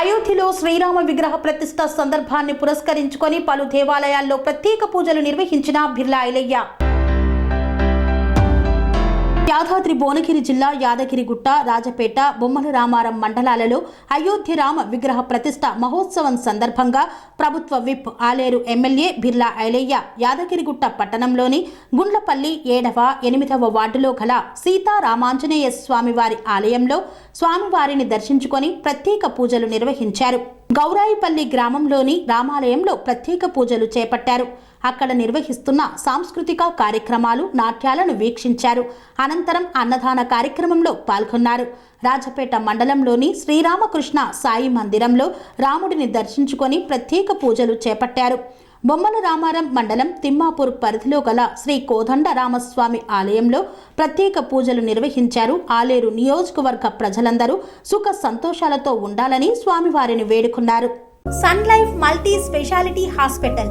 అయోధ్యలో శ్రీరామ విగ్రహ ప్రతిష్ట సందర్భాన్ని పురస్కరించుకొని పలు దేవాలయాల్లో ప్రత్యేక పూజలు నిర్వహించిన బిర్లా ఐలయ్య యాదాద్రి భువనగిరి జిల్లా యాదగిరిగుట్ట రాజపేట బొమ్మల రామారం మండలాలలో అయోధ్య రామ విగ్రహ ప్రతిష్ట మహోత్సవం సందర్భంగా ప్రభుత్వ విప్ ఆలేరు ఎమ్మెల్యే బిర్లా ఐలయ్య యాదగిరిగుట్ట పట్టణంలోని గుండ్లపల్లి ఏడవ ఎనిమిదవ వార్డులో గల సీతారామాంజనేయ స్వామివారి ఆలయంలో స్వామివారిని దర్శించుకొని ప్రత్యేక పూజలు నిర్వహించారు. గౌరాయిపల్లి గ్రామంలోని రామాలయంలో ప్రత్యేక పూజలు చేపట్టారు. అక్కడ నిర్వహిస్తున్న సాంస్కృతిక కార్యక్రమాలు నాట్యాలను వీక్షించారు. అనంతరం అన్నదాన కార్యక్రమంలో పాల్గొన్నారు. రాజపేట మండలంలోని శ్రీరామకృష్ణ సాయి మందిరంలో రాముడిని దర్శించుకొని ప్రత్యేక పూజలు చేపట్టారు. బొమ్మల రామారం మండలం తిమ్మాపూర్ పరిధిలో గల శ్రీ కోదండ రామస్వామి ఆలయంలో ప్రత్యేక పూజలు నిర్వహించారు. ఆలేరు నియోజకవర్గ ప్రజలందరూ సుఖ సంతోషాలతో ఉండాలని స్వామివారిని వేడుకున్నారు. Sun life multi speciality hospital